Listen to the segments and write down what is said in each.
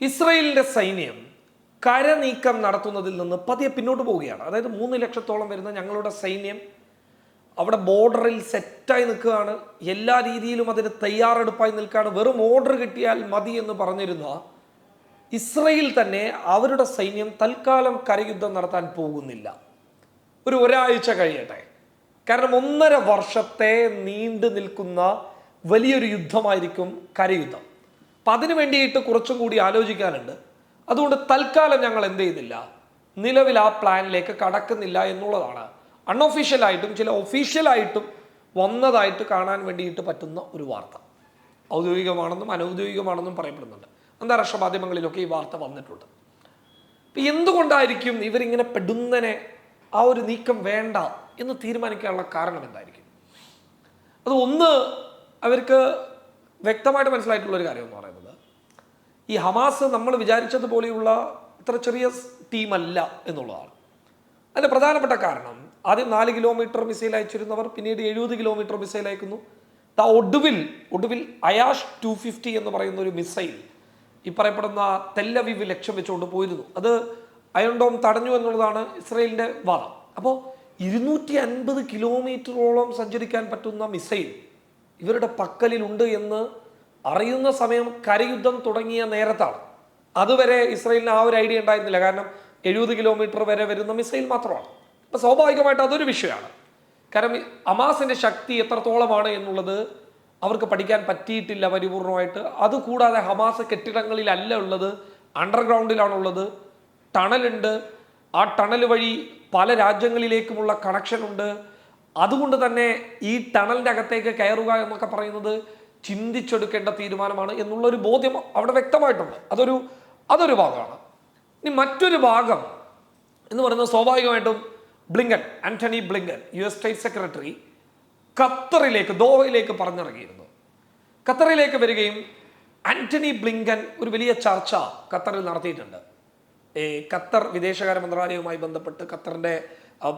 ഇസ്രയേലിന്റെ സൈന്യം കരനീക്കം നടത്തുന്നതിൽ നിന്ന് പതിയെ പിന്നോട്ട് പോവുകയാണ്. അതായത് മൂന്ന് ലക്ഷത്തോളം വരുന്ന ഞങ്ങളുടെ സൈന്യം അവിടെ ബോർഡറിൽ സെറ്റായി നിൽക്കുകയാണ്. എല്ലാ രീതിയിലും അതിന് തയ്യാറെടുപ്പായി നിൽക്കുകയാണ്. വെറും ഓർഡർ കിട്ടിയാൽ മതി എന്ന് പറഞ്ഞിരുന്ന ഇസ്രയേൽ തന്നെ അവരുടെ സൈന്യം തൽക്കാലം കരയുദ്ധം നടത്താൻ പോകുന്നില്ല. ഒരു ഒരാഴ്ച കഴിയട്ടെ. കാരണം ഒന്നര വർഷത്തെ നീണ്ടു നിൽക്കുന്ന വലിയൊരു യുദ്ധമായിരിക്കും കരയുദ്ധം. അപ്പം അതിന് വേണ്ടിയിട്ട് കുറച്ചും കൂടി ആലോചിക്കാനുണ്ട്. അതുകൊണ്ട് തൽക്കാലം ഞങ്ങൾ എന്ത് ചെയ്യുന്നില്ല. നിലവിൽ ആ പ്ലാനിലേക്ക് കടക്കുന്നില്ല എന്നുള്ളതാണ്. അൺഒഫീഷ്യലായിട്ടും ചില ഒഫീഷ്യലായിട്ടും വന്നതായിട്ട് കാണാൻ വേണ്ടിയിട്ട് പറ്റുന്ന ഒരു വാർത്ത. ഔദ്യോഗികമാണെന്നും അനൗദ്യോഗികമാണെന്നും പറയപ്പെടുന്നുണ്ട്. അന്താരാഷ്ട്ര മാധ്യമങ്ങളിലൊക്കെ ഈ വാർത്ത വന്നിട്ടുണ്ട്. അപ്പം എന്തുകൊണ്ടായിരിക്കും ഇവരിങ്ങനെ പെടുന്നനെ ആ ഒരു നീക്കം വേണ്ട എന്ന് തീരുമാനിക്കാനുള്ള കാരണം എന്തായിരിക്കും? അത് ഒന്ന് അവർക്ക് വ്യക്തമായിട്ട് മനസ്സിലായിട്ടുള്ള ഒരു കാര്യം എന്ന് പറയുന്നത് ഈ ഹമാസ് നമ്മൾ വിചാരിച്ചതുപോലെയുള്ള ഇത്ര ചെറിയ ടീമല്ല എന്നുള്ളതാണ്. അതിന്റെ പ്രധാനപ്പെട്ട കാരണം ആദ്യം നാല് കിലോമീറ്റർ മിസൈൽ അയച്ചിരുന്നവർ പിന്നീട് എഴുപത് കിലോമീറ്റർ മിസൈൽ അയക്കുന്നു. ഒടുവിൽ ഒടുവിൽ അയാഷ് ടു ഫിഫ്റ്റി എന്ന് പറയുന്ന ഒരു മിസൈൽ ഈ പറയപ്പെടുന്ന തെല്ലവിവ് ലക്ഷ്യം വെച്ചുകൊണ്ട് പോയിരുന്നു. അത് അയൺഡോം തടഞ്ഞു എന്നുള്ളതാണ് ഇസ്രയേലിന്റെ വാദം. അപ്പോൾ ഇരുന്നൂറ്റി അൻപത് കിലോമീറ്ററോളം സഞ്ചരിക്കാൻ പറ്റുന്ന മിസൈൽ ഇവരുടെ പക്കലിലുണ്ട് എന്ന് അറിയുന്ന സമയം കരയുദ്ധം തുടങ്ങിയ നേരത്താണ്. അതുവരെ ഇസ്രയേലിന് ആ ഒരു ഐഡിയ ഉണ്ടായിരുന്നില്ല. കാരണം എഴുപത് കിലോമീറ്റർ വരെ വരുന്ന മിസൈൽ മാത്രമാണ്. അപ്പം സ്വാഭാവികമായിട്ട് അതൊരു വിഷയമാണ്. കാരണം അമാസിന്റെ ശക്തി എത്രത്തോളമാണ് എന്നുള്ളത് അവർക്ക് പഠിക്കാൻ പറ്റിയിട്ടില്ല പരിപൂർണമായിട്ട്. അതുകൂടാതെ ഹമാസ് കെട്ടിടങ്ങളിലല്ല ഉള്ളത് അണ്ടർഗ്രൗണ്ടിലാണുള്ളത്. ടണലുണ്ട്. ആ ടണൽ വഴി പല രാജ്യങ്ങളിലേക്കുമുള്ള കണക്ഷൻ ഉണ്ട്. അതുകൊണ്ട് തന്നെ ഈ ടണലിന്റെ അകത്തേക്ക് കയറുക എന്നൊക്കെ പറയുന്നത് ചിന്തിച്ചെടുക്കേണ്ട തീരുമാനമാണ് എന്നുള്ളൊരു ബോധ്യം അവിടെ വ്യക്തമായിട്ടുണ്ട്. അതൊരു അതൊരു ഭാഗമാണ്. ഇനി മറ്റൊരു ഭാഗം എന്ന് പറയുന്നത് സ്വാഭാവികമായിട്ടും Blinken Antony Blinken U S state secretary ഖത്തറിലേക്ക് ദോഹയിലേക്ക് പറഞ്ഞിറങ്ങിയിരുന്നു. ഖത്തറിലേക്ക് വരികയും ആന്റണി ബ്ലിങ്കൻ ഒരു വലിയ ചർച്ച ഖത്തറിൽ നടത്തിയിട്ടുണ്ട്. ഈ ഖത്തർ വിദേശകാര്യ മന്ത്രാലയവുമായി ബന്ധപ്പെട്ട് ഖത്തറിന്റെ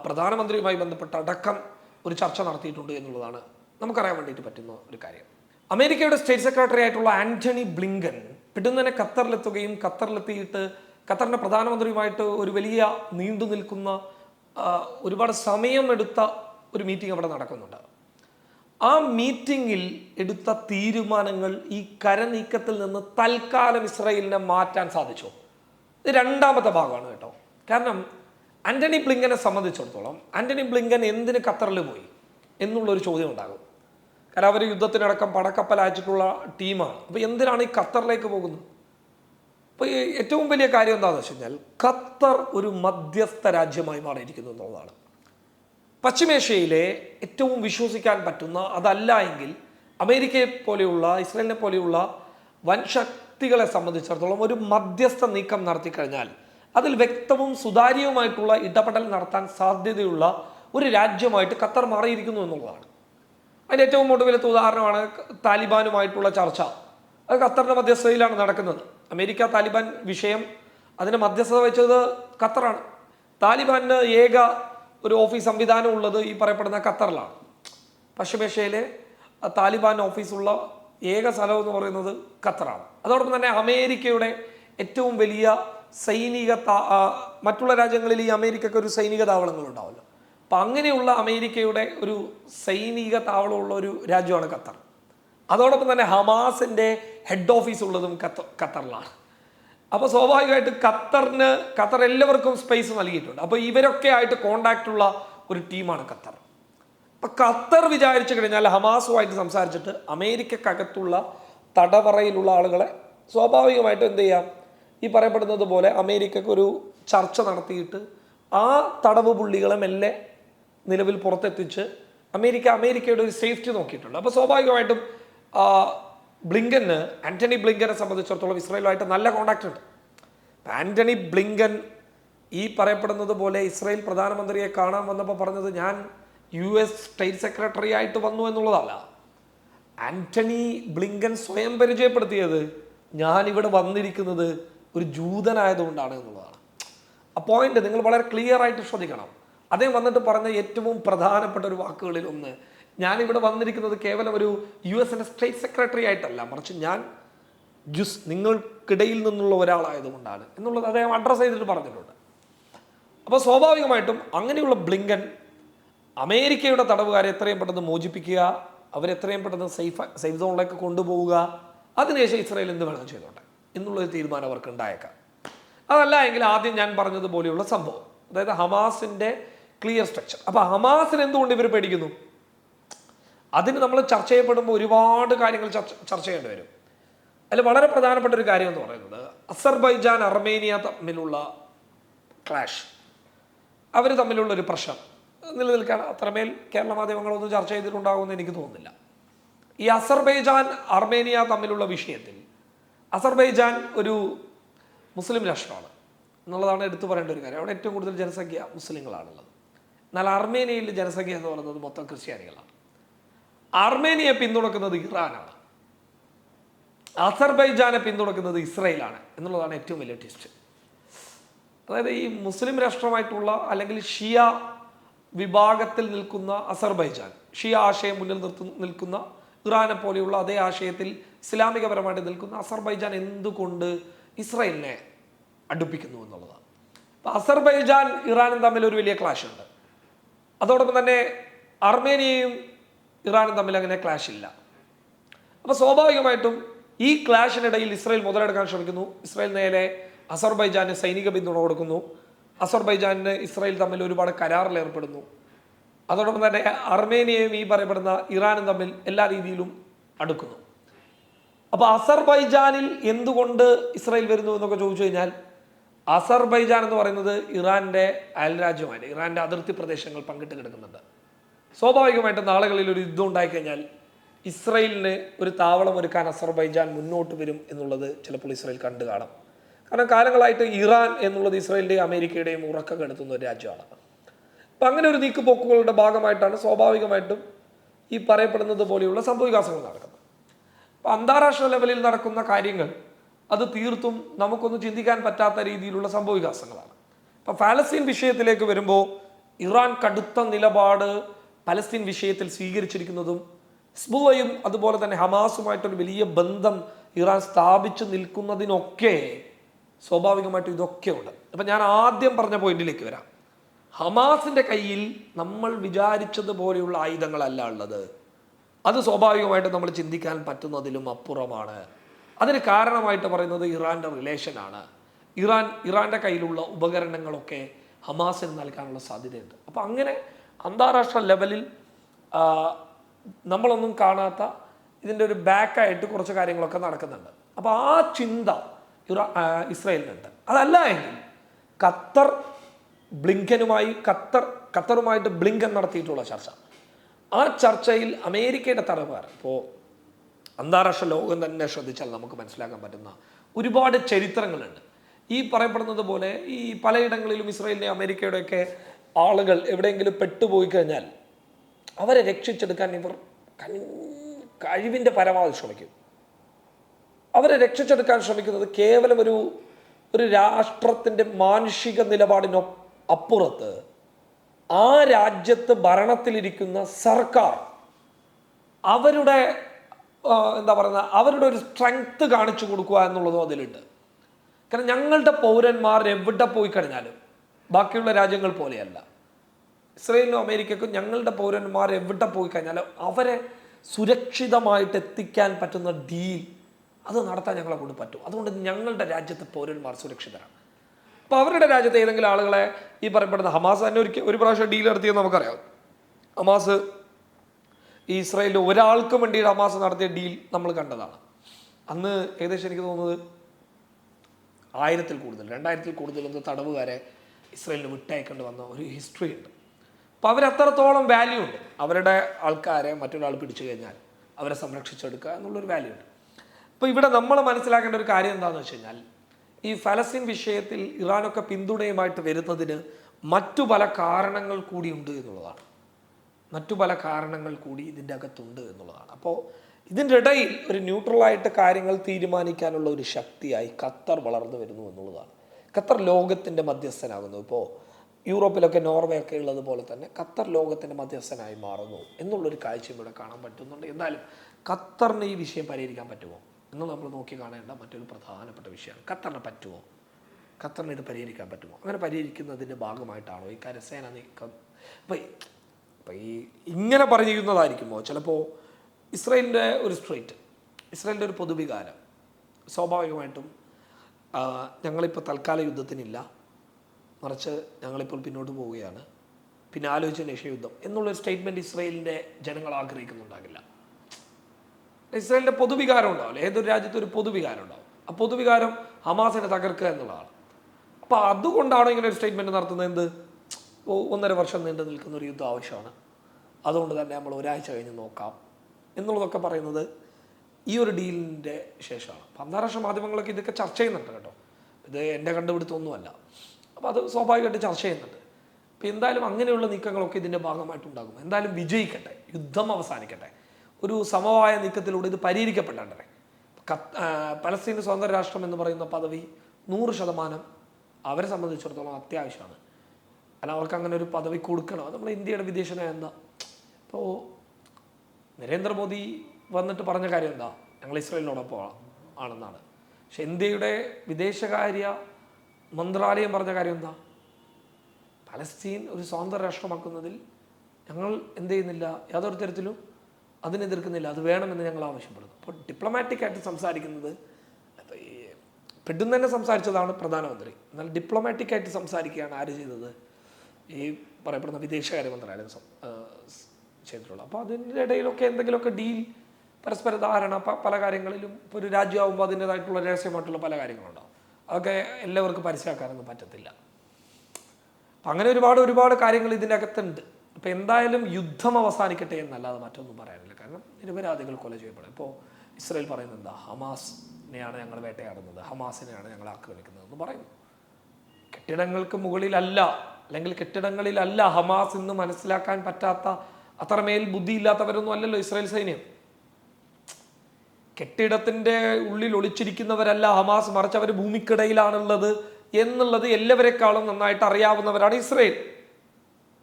പ്രധാനമന്ത്രിയുമായി ബന്ധപ്പെട്ട് അടക്കം ഒരു ചർച്ച നടത്തിയിട്ടുണ്ട് എന്നുള്ളതാണ്. നമുക്കറിയാൻ വേണ്ടിയിട്ട് പറ്റുന്ന ഒരു കാര്യം. അമേരിക്കയുടെ സ്റ്റേറ്റ് സെക്രട്ടറി ആയിട്ടുള്ള ആന്റണി ബ്ലിങ്കൻ പെട്ടെന്ന് ഖത്തറിലെത്തുകയും ഖത്തറിലെത്തിയിട്ട് ഖത്തറിന്റെ പ്രധാനമന്ത്രിയുമായിട്ട് ഒരു വലിയ നീണ്ടു നിൽക്കുന്ന ഒരുപാട് സമയമെടുത്ത ഒരു മീറ്റിംഗ് അവിടെ നടക്കുന്നുണ്ട്. ആ മീറ്റിംഗിൽ എടുത്ത തീരുമാനങ്ങൾ ഈ കരനീക്കത്തിൽ നിന്ന് തൽക്കാലം ഇസ്രയേലിനെ മാറ്റാൻ സാധിച്ചു. ഇത് രണ്ടാമത്തെ ഭാഗമാണ് കേട്ടോ. കാരണം ആന്റണി ബ്ലിങ്കനെ സംബന്ധിച്ചിടത്തോളം ആന്റണി ബ്ലിങ്കൻ എന്തിന് ഖത്തറിൽ പോയി എന്നുള്ളൊരു ചോദ്യം ഉണ്ടാകും കാരണം അവർ യുദ്ധത്തിനടക്കം പടക്കപ്പൽ അയച്ചിട്ടുള്ള ടീമാണ്. അപ്പോൾ എന്തിനാണ് ഈ ഖത്തറിലേക്ക് പോകുന്നത്? അപ്പോൾ ഏറ്റവും വലിയ കാര്യം എന്താണെന്ന് വെച്ച് കഴിഞ്ഞാൽ ഖത്തർ ഒരു മധ്യസ്ഥ രാജ്യമായി മാറിയിരിക്കുന്നു എന്നുള്ളതാണ്. പശ്ചിമേഷ്യയിലെ ഏറ്റവും വിശ്വസിക്കാൻ പറ്റുന്ന അതല്ല എങ്കിൽ അമേരിക്കയെ പോലെയുള്ള ഇസ്രയേലിനെ പോലെയുള്ള വൻ ശക്തികളെ സംബന്ധിച്ചിടത്തോളം ഒരു മധ്യസ്ഥ നീക്കം നടത്തി കഴിഞ്ഞാൽ അതിൽ വ്യക്തവും സുതാര്യവുമായിട്ടുള്ള ഇടപെടൽ നടത്താൻ സാധ്യതയുള്ള ഒരു രാജ്യമായിട്ട് ഖത്തർ മാറിയിരിക്കുന്നു എന്നുള്ളതാണ്. അതിന് ഏറ്റവും ഒടുവിലത്തെ ഉദാഹരണമാണ് താലിബാനുമായിട്ടുള്ള ചർച്ച. അത് ഖത്തറിന്റെ മധ്യസ്ഥതയിലാണ് നടക്കുന്നത്. അമേരിക്ക താലിബാൻ വിഷയം അതിന് മധ്യസ്ഥത വെച്ചത് ഖത്തറാണ്. താലിബാനിന് ഏക ഒരു ഓഫീസ് സംവിധാനം ഉള്ളത് ഈ പറയപ്പെടുന്ന ഖത്തറിലാണ്. പശ്ചിമേഷ്യയിലെ താലിബാൻ ഓഫീസുള്ള ഏക സ്ഥലം എന്ന് പറയുന്നത് ഖത്തറാണ്. അതോടൊപ്പം തന്നെ അമേരിക്കയുടെ ഏറ്റവും വലിയ സൈനിക മറ്റുള്ള രാജ്യങ്ങളിൽ ഈ അമേരിക്കയ്ക്ക് ഒരു സൈനിക താവളങ്ങൾ ഉണ്ടാവുമല്ലോ അപ്പം അങ്ങനെയുള്ള അമേരിക്കയുടെ ഒരു സൈനിക താവളമുള്ള ഒരു രാജ്യമാണ് ഖത്തർ. അതോടൊപ്പം തന്നെ ഹമാസിന്റെ ഹെഡ് ഓഫീസ് ഉള്ളതും ഖത്തർ ഖത്തറിലാണ്. അപ്പോൾ സ്വാഭാവികമായിട്ട് ഖത്തറിന് ഖത്തർ എല്ലാവർക്കും സ്പേസ് നൽകിയിട്ടുണ്ട്. അപ്പോൾ ഇവരൊക്കെ ആയിട്ട് കോണ്ടാക്റ്റ് ഉള്ള ഒരു ടീമാണ് ഖത്തർ. അപ്പം ഖത്തർ വിചാരിച്ചു കഴിഞ്ഞാൽ ഹമാസുമായിട്ട് സംസാരിച്ചിട്ട് അമേരിക്കക്കകത്തുള്ള തടവറയിലുള്ള ആളുകളെ സ്വാഭാവികമായിട്ടും എന്ത് ചെയ്യാം? ഈ പറയപ്പെടുന്നത് പോലെ അമേരിക്കക്ക് ഒരു ചർച്ച നടത്തിയിട്ട് ആ തടവ് പുള്ളികളെ മെല്ലെ നിലവിൽ പുറത്തെത്തിച്ച് അമേരിക്ക അമേരിക്കയുടെ ഒരു സേഫ്റ്റി നോക്കിയിട്ടുണ്ട്. അപ്പോൾ സ്വാഭാവികമായിട്ടും ബ്ലിങ്കന് ആന്റണി ബ്ലിങ്കനെ സംബന്ധിച്ചിടത്തോളം ഇസ്രായേലുമായിട്ട് നല്ല കോണ്ടാക്റ്റ് ഉണ്ട്. ആന്റണി ബ്ലിങ്കൻ ഈ പറയപ്പെടുന്നത് പോലെ ഇസ്രായേൽ പ്രധാനമന്ത്രിയെ കാണാൻ വന്നപ്പോൾ പറഞ്ഞത് ഞാൻ യു എസ് സ്റ്റേറ്റ് സെക്രട്ടറി ആയിട്ട് വന്നു എന്നുള്ളതല്ല. ആന്റണി ബ്ലിങ്കൻ സ്വയം പരിചയപ്പെടുത്തിയത് ഞാൻ ഇവിടെ വന്നിരിക്കുന്നത് ഒരു ജൂതനായതുകൊണ്ടാണ് എന്നുള്ളതാണ്. ആ പോയിന്റ് നിങ്ങൾ വളരെ ക്ലിയർ ആയിട്ട് ശ്രദ്ധിക്കണം. അദ്ദേഹം വന്നിട്ട് പറഞ്ഞ ഏറ്റവും പ്രധാനപ്പെട്ട ഒരു വാക്കുകളിൽ ഒന്ന് ഞാൻ ഇവിടെ വന്നിരിക്കുന്നത് കേവലം ഒരു യു എസിന്റെ സ്റ്റേറ്റ് സെക്രട്ടറി ആയിട്ടല്ല മറിച്ച് ഞാൻ ജുസ് നിങ്ങൾക്കിടയിൽ നിന്നുള്ള ഒരാളായതുകൊണ്ടാണ് എന്നുള്ളത് അദ്ദേഹം അഡ്രസ്സ് ചെയ്തിട്ട് പറഞ്ഞിട്ടുണ്ട്. അപ്പോൾ സ്വാഭാവികമായിട്ടും അങ്ങനെയുള്ള ബ്ലിങ്കൻ അമേരിക്കയുടെ തടവുകാരെ എത്രയും പെട്ടെന്ന് മോചിപ്പിക്കുക അവരെത്രയും പെട്ടെന്ന് സേഫ് സേഫ് സോണിലേക്ക് കൊണ്ടുപോവുക അതിനുശേഷം ഇസ്രായേൽ എന്ത് വേണം ചെയ്തോട്ടെ എന്നുള്ളൊരു തീരുമാനം അവർക്ക് ഉണ്ടായേക്കാം അതല്ല എങ്കിൽ ആദ്യം ഞാൻ പറഞ്ഞതുപോലെയുള്ള സംഭവം. അതായത് ഹമാസിന്റെ ക്ലിയർ സ്ട്രക്ചർ അപ്പോൾ ഹമാസിന് എന്തുകൊണ്ട് ഇവർ പേടിക്കുന്നു? അതിന് നമ്മൾ ചർച്ച ചെയ്യപ്പെടുമ്പോൾ ഒരുപാട് കാര്യങ്ങൾ ചർച്ച ചർച്ച ചെയ്യേണ്ടി വരും. അതിൽ വളരെ പ്രധാനപ്പെട്ട ഒരു കാര്യം എന്ന് പറയുന്നത് അസർബൈജാൻ അർമേനിയ തമ്മിലുള്ള ക്ലാഷ് അവർ തമ്മിലുള്ള ഒരു പ്രശ്നം. നിലനിൽക്കാൻ അത്രമേൽ കേരള മാധ്യമങ്ങളൊന്നും ചർച്ച ചെയ്തിട്ടുണ്ടാകുമെന്ന് എനിക്ക് തോന്നുന്നില്ല. ഈ അസർബൈജാൻ അർമേനിയ തമ്മിലുള്ള വിഷയത്തിൽ അസർബൈജാൻ ഒരു മുസ്ലിം രാഷ്ട്രമാണ്. എന്നുള്ളതാണ് എടുത്തു പറയേണ്ട ഒരു കാര്യം. അവിടെ ഏറ്റവും കൂടുതൽ ജനസംഖ്യ മുസ്ലിങ്ങളാണുള്ളത്. എന്നാൽ അർമേനിയയിൽ ജനസംഖ്യ എന്ന് പറയുന്നത് മൊത്തം ക്രിസ്ത്യാനികളാണ്. അർമേനിയെ പിന്തുണക്കുന്നത് ഇറാനാണ്. അസർബൈജാനെ പിന്തുണക്കുന്നത് ഇസ്രയേലാണ് എന്നുള്ളതാണ് ഏറ്റവും വലിയ ട്വിസ്റ്റ് അതായത് ഈ മുസ്ലിം രാഷ്ട്രമായിട്ടുള്ള അല്ലെങ്കിൽ ഷിയ വിഭാഗത്തിൽ നിൽക്കുന്ന അസർബൈജാൻ ഷിയ ആശയം മുന്നിൽ നിർത്തു നിൽക്കുന്ന ഇറാനെ പോലെയുള്ള അതേ ആശയത്തിൽ ഇസ്ലാമികപരമായിട്ട് നിൽക്കുന്ന അസർബൈജാൻ എന്തുകൊണ്ട് ഇസ്രയേലിനെ അടുപ്പിക്കുന്നു എന്നുള്ളതാണ്. അസർബൈജാൻ ഇറാനും തമ്മിൽ ഒരു വലിയ ക്ലാഷ് ഉണ്ട്. അതോടൊപ്പം തന്നെ അർമേനിയയും ഇറാനും തമ്മിൽ അങ്ങനെ ക്ലാഷ് ഇല്ല. അപ്പോൾ സ്വാഭാവികമായിട്ടും ഈ ക്ലാഷിനിടയിൽ ഇസ്രായേൽ മുതലെടുക്കാൻ ശ്രമിക്കുന്നു. ഇസ്രായേൽ നേരെ അസർബൈജാന് സൈനിക പിന്തുണ കൊടുക്കുന്നു. അസർബൈജാനിന് ഇസ്രായേൽ തമ്മിൽ ഒരുപാട് കരാറിൽ ഏർപ്പെടുന്നു. അതോടൊപ്പം തന്നെ അർമേനിയയും ഈ പറയപ്പെടുന്ന ഇറാനും തമ്മിൽ എല്ലാ രീതിയിലും അടുക്കുന്നു. അപ്പോൾ അസർബൈജാനിൽ എന്തുകൊണ്ട് ഇസ്രായേൽ വരുന്നു എന്നൊക്കെ ചോദിച്ചു കഴിഞ്ഞാൽ അസർബൈജാൻ എന്ന് പറയുന്നത് ഇറാന്റെ അയൽരാജ്യമാണ് ഇറാന്റെ അതിർത്തി പ്രദേശങ്ങൾ പങ്കിട്ട് കിടക്കുന്നുണ്ട്. സ്വാഭാവികമായിട്ടും നാളുകളിൽ ഒരു യുദ്ധം ഉണ്ടായിക്കഴിഞ്ഞാൽ ഇസ്രയേലിന് ഒരു താവളം ഒരുക്കാൻ അസർബൈജാൻ മുന്നോട്ട് വരും എന്നുള്ളത് ചിലപ്പോൾ ഇസ്രയേൽ കണ്ടു കാണാം. കാരണം കാലങ്ങളായിട്ട് ഇറാൻ എന്നുള്ളത് ഇസ്രയേലിന്റെയും അമേരിക്കയുടെയും ഉറക്കം കെടുത്തുന്ന ഒരു രാജ്യമാണ്. അപ്പം അങ്ങനെ ഒരു നീക്കുപോക്കുകളുടെ ഭാഗമായിട്ടാണ് സ്വാഭാവികമായിട്ടും ഈ പറയപ്പെടുന്നത് പോലെയുള്ള സംഭവവികാസങ്ങൾ നടക്കുന്നത്. അപ്പം അന്താരാഷ്ട്ര ലെവലിൽ നടക്കുന്ന കാര്യങ്ങൾ അത് തീർത്തും നമുക്കൊന്നും ചിന്തിക്കാൻ പറ്റാത്ത രീതിയിലുള്ള സംഭവവികാസങ്ങളാണ്. അപ്പം ഫലസ്തീൻ വിഷയത്തിലേക്ക് വരുമ്പോൾ ഇറാൻ കടുത്ത നിലപാട് പലസ്തീൻ വിഷയത്തിൽ സ്വീകരിച്ചിരിക്കുന്നതും ഹിസ്ബുള്ളയും അതുപോലെ തന്നെ ഹമാസുമായിട്ടൊരു വലിയ ബന്ധം ഇറാൻ സ്ഥാപിച്ചു നിൽക്കുന്നതിനൊക്കെ സ്വാഭാവികമായിട്ടും ഇതൊക്കെ ഉണ്ട്. അപ്പം ഞാൻ ആദ്യം പറഞ്ഞ പോയിന്റിലേക്ക് വരാം. ഹമാസിന്റെ കയ്യിൽ നമ്മൾ വിചാരിച്ചതുപോലെയുള്ള ആയുധങ്ങളല്ല ഉള്ളത്. അത് സ്വാഭാവികമായിട്ടും നമ്മൾ ചിന്തിക്കാൻ പറ്റുന്നതിലും അപ്പുറമാണ്. അതിന് കാരണമായിട്ട് പറയുന്നത് ഇറാന്റെ റിലേഷനാണ്. ഇറാൻ ഇറാന്റെ കയ്യിലുള്ള ഉപകരണങ്ങളൊക്കെ ഹമാസിന് നൽകാനുള്ള സാധ്യതയുണ്ട്. അപ്പോൾ അങ്ങനെ അന്താരാഷ്ട്ര ലെവലിൽ നമ്മളൊന്നും കാണാത്ത ഇതിന്റെ ഒരു ബാക്കായിട്ട് കുറച്ച് കാര്യങ്ങളൊക്കെ നടക്കുന്നുണ്ട്. അപ്പോൾ ആ ചിന്ത ഇറാ ഇസ്രയേലിനുണ്ട്. അതല്ല എങ്കിൽ ഖത്തർ ബ്ലിങ്കനുമായി ഖത്തർ ഖത്തറുമായിട്ട് ബ്ലിങ്കൻ നടത്തിയിട്ടുള്ള ചർച്ച. ആ ചർച്ചയിൽ അമേരിക്കയുടെ തടവുകാർ ഇപ്പോൾ അന്താരാഷ്ട്ര ലോകം തന്നെ ശ്രദ്ധിച്ചാൽ നമുക്ക് മനസ്സിലാക്കാൻ പറ്റുന്ന ഒരുപാട് ചരിത്രങ്ങളുണ്ട്. ഈ പറയപ്പെടുന്നത് പോലെ ഈ പലയിടങ്ങളിലും ഇസ്രായേലിന്റെ അമേരിക്കയുടെയൊക്കെ ആളുകൾ എവിടെയെങ്കിലും പെട്ടുപോയി കഴിഞ്ഞാൽ അവരെ രക്ഷിച്ചെടുക്കാൻ ഇവർ കഴിവിന്റെ പരമാവധി ശ്രമിക്കും. അവരെ രക്ഷിച്ചെടുക്കാൻ ശ്രമിക്കുന്നത് കേവലം ഒരു ഒരു രാഷ്ട്രത്തിന്റെ മാനുഷിക നിലപാടിനൊ അപ്പുറത്ത് ആ രാജ്യത്ത് ഭരണത്തിലിരിക്കുന്ന സർക്കാർ അവരുടെ എന്താ പറയുന്നത് അവരുടെ ഒരു സ്ട്രെങ്ത് കാണിച്ചു കൊടുക്കുക എന്നുള്ളതും അതിലുണ്ട്. കാരണം ഞങ്ങളുടെ പൗരന്മാർ എവിടെ പോയി കഴിഞ്ഞാലും ബാക്കിയുള്ള രാജ്യങ്ങൾ പോലെയല്ല. ഇസ്രയേലിനും അമേരിക്കക്കും ഞങ്ങളുടെ പൗരന്മാർ എവിടെ പോയി കഴിഞ്ഞാലും അവരെ സുരക്ഷിതമായിട്ട് എത്തിക്കാൻ പറ്റുന്ന ഡീൽ അത് നടത്താൻ ഞങ്ങളെ കൊണ്ട് പറ്റും. അതുകൊണ്ട് ഞങ്ങളുടെ രാജ്യത്തെ പൗരന്മാർ സുരക്ഷിതരാണ്. അപ്പോൾ അവരുടെ രാജ്യത്തെ ഏതെങ്കിലും ആളുകളെ ഈ പറയപ്പെടുന്ന ഹമാസ് തന്നെ ഒരിക്കൽ ഒരു പ്രാവശ്യം ഡീൽ നടത്തിയെന്ന് നമുക്കറിയാം. ഹമാസ് ഇസ്രായേലിൽ ഒരാൾക്ക് വേണ്ടി ഹമാസ് നടത്തിയ ഡീൽ നമ്മൾ കണ്ടതാണ്. അന്ന് ഏകദേശം എനിക്ക് തോന്നുന്നത് ആയിരത്തിൽ കൂടുതൽ രണ്ടായിരത്തിൽ കൂടുതൽ എന്തോ തടവുകാരെ ഇസ്രായേലിന് വിട്ടയക്കേണ്ടി വന്ന ഒരു ഹിസ്റ്ററി ഉണ്ട്. അപ്പോൾ അവരത്രത്തോളം വാല്യൂ ഉണ്ട്. അവരുടെ ആൾക്കാരെ മറ്റൊരാൾ പിടിച്ചു കഴിഞ്ഞാൽ അവരെ സംരക്ഷിച്ചെടുക്കുക എന്നുള്ളൊരു വാല്യൂ ഉണ്ട്. അപ്പോൾ ഇവിടെ നമ്മൾ മനസ്സിലാക്കേണ്ട ഒരു കാര്യം എന്താണെന്ന് വെച്ച് കഴിഞ്ഞാൽ ഈ ഫലസ്തീൻ വിഷയത്തിൽ ഇറാനൊക്കെ പിന്തുണയുമായിട്ട് വരുന്നതിന് മറ്റു പല കാരണങ്ങൾ കൂടിയുണ്ട് എന്നുള്ളതാണ്. മറ്റു പല കാരണങ്ങൾ കൂടി ഇതിന്റെ അകത്തുണ്ട് എന്നുള്ളതാണ്. അപ്പോൾ ഇതിന്റെ ഇടയിൽ ഒരു ന്യൂട്രലായിട്ട് കാര്യങ്ങൾ തീരുമാനിക്കാനുള്ള ഒരു ശക്തിയായി ഖത്തർ വളർന്നു വരുന്നു എന്നുള്ളതാണ്. ഖത്തർ ലോകത്തിന്റെ മധ്യസ്ഥനാകുന്നു. ഇപ്പോൾ യൂറോപ്പിലൊക്കെ നോർവേ ഒക്കെ ഉള്ളതുപോലെ തന്നെ ഖത്തർ ലോകത്തിന്റെ മധ്യസ്ഥനായി മാറുന്നു എന്നുള്ളൊരു കാഴ്ചയും ഇവിടെ കാണാൻ പറ്റുന്നുണ്ട്. എന്തായാലും ഖത്തറിന് ഈ വിഷയം പരിഹരിക്കാൻ പറ്റുമോ? എന്ന് നമ്മൾ നോക്കി കാണേണ്ട മറ്റൊരു പ്രധാനപ്പെട്ട വിഷയമാണ്. ഖത്തറിന് പറ്റുമോ? ഖത്തറിന് ഇത് പരിഹരിക്കാൻ പറ്റുമോ? അങ്ങനെ പരിഹരിക്കുന്നതിന്റെ ഭാഗമായിട്ടാണോ ഈ കരസേന നീക്കം? അപ്പം അപ്പം ഈ ഇങ്ങനെ പറഞ്ഞിരിക്കുന്നതായിരിക്കുമ്പോൾ ചിലപ്പോൾ ഇസ്രയേലിന്റെ ഒരു സ്ട്രേറ്റ് ഇസ്രയേലിന്റെ ഒരു പൊതുവികാരം. സ്വാഭാവികമായിട്ടും ഞങ്ങളിപ്പോൾ തൽക്കാല യുദ്ധത്തിനില്ല. മറിച്ച് ഞങ്ങളിപ്പോൾ പിന്നോട്ട് പോവുകയാണ്. പിന്നെ ആലോചിച്ച നിഷയുദ്ധം യുദ്ധം എന്നുള്ളൊരു സ്റ്റേറ്റ്മെന്റ് ഇസ്രയേലിന്റെ ജനങ്ങൾ ആഗ്രഹിക്കുന്നുണ്ടാകില്ല. ഇസ്രയേലിന്റെ പൊതുവികാരം ഉണ്ടാവില്ല. ഏതൊരു രാജ്യത്തും ഒരു പൊതുവികാരം ഉണ്ടാവും. ആ പൊതുവികാരം ഹമാസിനെ തകർക്കുക എന്നുള്ളതാണ്. അപ്പോൾ അതുകൊണ്ടാണ് ഇങ്ങനെ ഒരു സ്റ്റേറ്റ്മെന്റ് നടത്തുന്നത് എന്ത്? ഒന്നര വർഷം നീണ്ടു നിൽക്കുന്ന ഒരു യുദ്ധം ആവശ്യമാണ്. അതുകൊണ്ട് തന്നെ നമ്മൾ ഒരാഴ്ച കഴിഞ്ഞ് നോക്കാം. എന്നുള്ളതൊക്കെ പറയുന്നത് ഈ ഒരു ഡീലിന്റെ ശേഷമാണ്. അപ്പം അന്താരാഷ്ട്ര മാധ്യമങ്ങളൊക്കെ ഇതൊക്കെ ചർച്ച ചെയ്യുന്നുണ്ട് കേട്ടോ. ഇത് എന്റെ കണ്ടുപിടുത്തമൊന്നുമല്ല അപ്പോൾ അത് സ്വാഭാവികമായിട്ട് ചർച്ച ചെയ്യുന്നുണ്ട്. അപ്പോൾ എന്തായാലും അങ്ങനെയുള്ള നീക്കങ്ങളൊക്കെ ഇതിന്റെ ഭാഗമായിട്ടുണ്ടാകും. എന്തായാലും വിജയിക്കട്ടെ. യുദ്ധം അവസാനിക്കട്ടെ. ഒരു സമവായ നീക്കത്തിലൂടെ ഇത് പരിഹരിക്കപ്പെടേണ്ടത്. കത്ത് പലസ്തീൻ സ്വതന്ത്ര രാഷ്ട്രം എന്ന് പറയുന്ന പദവി നൂറ് ശതമാനം അവരെ സംബന്ധിച്ചിടത്തോളം അത്യാവശ്യമാണ്. കാരണം അവർക്ക് അങ്ങനെ ഒരു പദവി കൊടുക്കണം. നമ്മൾ ഇന്ത്യയുടെ വിദേശ നയം എന്താ? ഇപ്പോൾ നരേന്ദ്രമോദി വന്നിട്ട് പറഞ്ഞ കാര്യം എന്താ? ഞങ്ങൾ ഇസ്രയേലിനോടൊപ്പം ആണെന്നാണ്. പക്ഷെ ഇന്ത്യയുടെ വിദേശകാര്യ മന്ത്രാലയം പറഞ്ഞ കാര്യം എന്താ? പലസ്തീൻ ഒരു സ്വതന്ത്ര രാഷ്ട്രമാക്കുന്നതിൽ ഞങ്ങൾ എന്ത് ചെയ്യുന്നില്ല? യാതൊരു തരത്തിലും അതിനെതിർക്കുന്നില്ല അത് വേണമെന്ന് ഞങ്ങൾ ആവശ്യപ്പെടുന്നു. അപ്പോൾ ഡിപ്ലോമാറ്റിക് ആയിട്ട് സംസാരിക്കുന്നത് പെട്ടെന്ന് തന്നെ സംസാരിച്ചതാണ് പ്രധാനമന്ത്രി. എന്നാൽ ഡിപ്ലോമാറ്റിക് ആയിട്ട് സംസാരിക്കുകയാണ് ആര് ചെയ്തത്? ഈ പറയപ്പെടുന്ന വിദേശകാര്യ മന്ത്രാലയം ചെയ്തിട്ടുള്ളത്. അപ്പോൾ അതിന്റെ ഇടയിലൊക്കെ എന്തെങ്കിലുമൊക്കെ ഡീൽ പരസ്പര ധാരണ പല കാര്യങ്ങളിലും ഇപ്പോൾ ഒരു രാജ്യമാകുമ്പോൾ അതിന്റെതായിട്ടുള്ള രഹസ്യമായിട്ടുള്ള പല കാര്യങ്ങളുണ്ടാവും അതൊക്കെ എല്ലാവർക്കും പരസ്യമാക്കാനൊന്നും പറ്റത്തില്ല. അപ്പം അങ്ങനെ ഒരുപാട് ഒരുപാട് കാര്യങ്ങൾ ഇതിനകത്തുണ്ട്. അപ്പം എന്തായാലും യുദ്ധം അവസാനിക്കട്ടെ എന്നല്ലാതെ മറ്റൊന്നും പറയാനില്ല. കാരണം നിരപരാധികൾ കൊല ചെയ്യപ്പെടും. ഇപ്പോൾ ഇസ്രയേൽ പറയുന്നത് എന്താ? ഹമാസിനെയാണ് ഞങ്ങൾ വേട്ടയാടുന്നത്. ഹമാസിനെയാണ് ഞങ്ങൾ ആക്രമിക്കുന്നത് എന്ന് പറയുന്നു. കെട്ടിടങ്ങൾക്ക് മുകളിലല്ല. അല്ലെങ്കിൽ കെട്ടിടങ്ങളിലല്ല ഹമാസ് എന്ന് മനസ്സിലാക്കാൻ പറ്റാത്ത അത്രമേൽ ബുദ്ധിയില്ലാത്തവരൊന്നും അല്ലല്ലോ ഇസ്രായേൽ സൈന്യം. കെട്ടിടത്തിന്റെ ഉള്ളിൽ ഒളിച്ചിരിക്കുന്നവരല്ല ഹമാസ് മറിച്ച് അവർ ഭൂമിക്കിടയിലാണുള്ളത് എന്നുള്ളത് എല്ലാവരെക്കാളും നന്നായിട്ട് അറിയാവുന്നവരാണ് ഇസ്രയേൽ.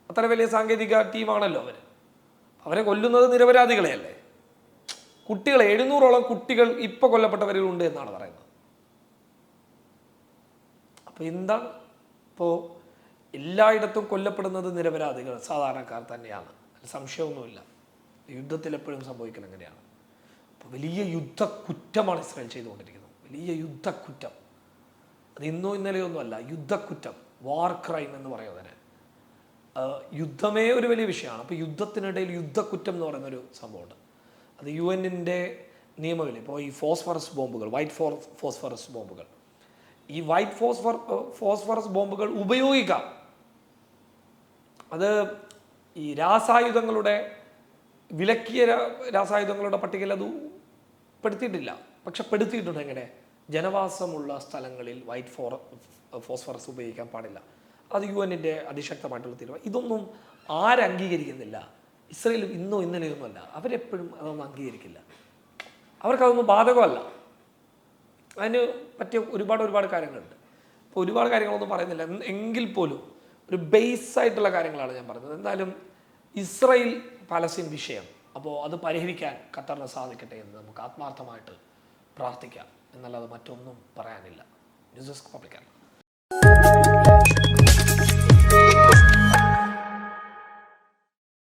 അത്ര വലിയ സാങ്കേതിക ടീമാണല്ലോ അവർ അവരെ കൊല്ലുന്നത് നിരപരാധികളെയല്ലേ? കുട്ടികൾ എഴുന്നൂറോളം കുട്ടികൾ ഇപ്പൊ കൊല്ലപ്പെട്ടവരിൽ ഉണ്ട് എന്നാണ് പറയുന്നത്. അപ്പൊ എന്താണ്? ഇപ്പോ എല്ലായിടത്തും കൊല്ലപ്പെടുന്നത് നിരപരാധികൾ സാധാരണക്കാർ തന്നെയാണ്. സംശയമൊന്നുമില്ല. യുദ്ധത്തിൽ എപ്പോഴും സംഭവിക്കുന്നത് അങ്ങനെയാണ്. അപ്പോൾ വലിയ യുദ്ധ കുറ്റമാണ് ഇസ്രായേൽ ചെയ്തുകൊണ്ടിരിക്കുന്നത്. വലിയ യുദ്ധക്കുറ്റം. അത് ഇന്നോ ഇന്നലെയൊന്നുമല്ല യുദ്ധക്കുറ്റം. വാർ ക്രൈം എന്ന് പറയുന്നതിന് യുദ്ധമേ ഒരു വലിയ വിഷയമാണ്. അപ്പോൾ യുദ്ധത്തിനിടയിൽ യുദ്ധക്കുറ്റം എന്ന് പറയുന്നൊരു സംഭവമുണ്ട്. അത് യു എന്നിന്റെ നിയമമില്ല ഇപ്പോൾ ഈ ഫോസ്ഫറസ് ബോംബുകൾ വൈറ്റ് ഫോർ ഫോസ്ഫറസ് ബോംബുകൾ. ഈ വൈറ്റ് ഫോസ്ഫർ ഫോസ്ഫറസ് ബോംബുകൾ ഉപയോഗിക്കാം. അത് ഈ രാസായുധങ്ങളുടെ വിലക്കിയ രാസായുധങ്ങളുടെ പട്ടികയിൽ അത് പെടുത്തിയിട്ടില്ല പക്ഷെ പെടുത്തിയിട്ടുണ്ട് എങ്ങനെ? ജനവാസമുള്ള സ്ഥലങ്ങളിൽ വൈറ്റ് ഫോർ ഫോസ്ഫറസ് ഉപയോഗിക്കാൻ പാടില്ല. അത് യു എന്നിന്റെ അതിശക്തമായിട്ടുള്ള തീരുമാനം. ഇതൊന്നും ആരംഗീകരിക്കുന്നില്ല ഇസ്രയേലും ഇന്നോ ഇന്നലെയൊന്നുമല്ല അവരെപ്പോഴും അതൊന്നും അംഗീകരിക്കില്ല. അവർക്കതൊന്നും ബാധകമല്ല. അതിന് പറ്റിയ ഒരുപാട് ഒരുപാട് കാര്യങ്ങളുണ്ട്. അപ്പോൾ ഒരുപാട് കാര്യങ്ങളൊന്നും പറയുന്നില്ല. എങ്കിൽ പോലും ഒരു ബേസ് ആയിട്ടുള്ള കാര്യങ്ങളാണ് ഞാൻ പറഞ്ഞത്. എന്തായാലും ഇസ്രയേൽ പലസ്തീൻ വിഷയം അപ്പോൾ അത് പരിഹരിക്കാൻ ഖത്തറിന് സാധിക്കട്ടെ എന്ന് നമുക്ക് ആത്മാർത്ഥമായിട്ട് പ്രാർത്ഥിക്കാം. എന്നല്ലാതെ മറ്റൊന്നും പറയാനില്ല. News desk പബ്ലിക്കാണ്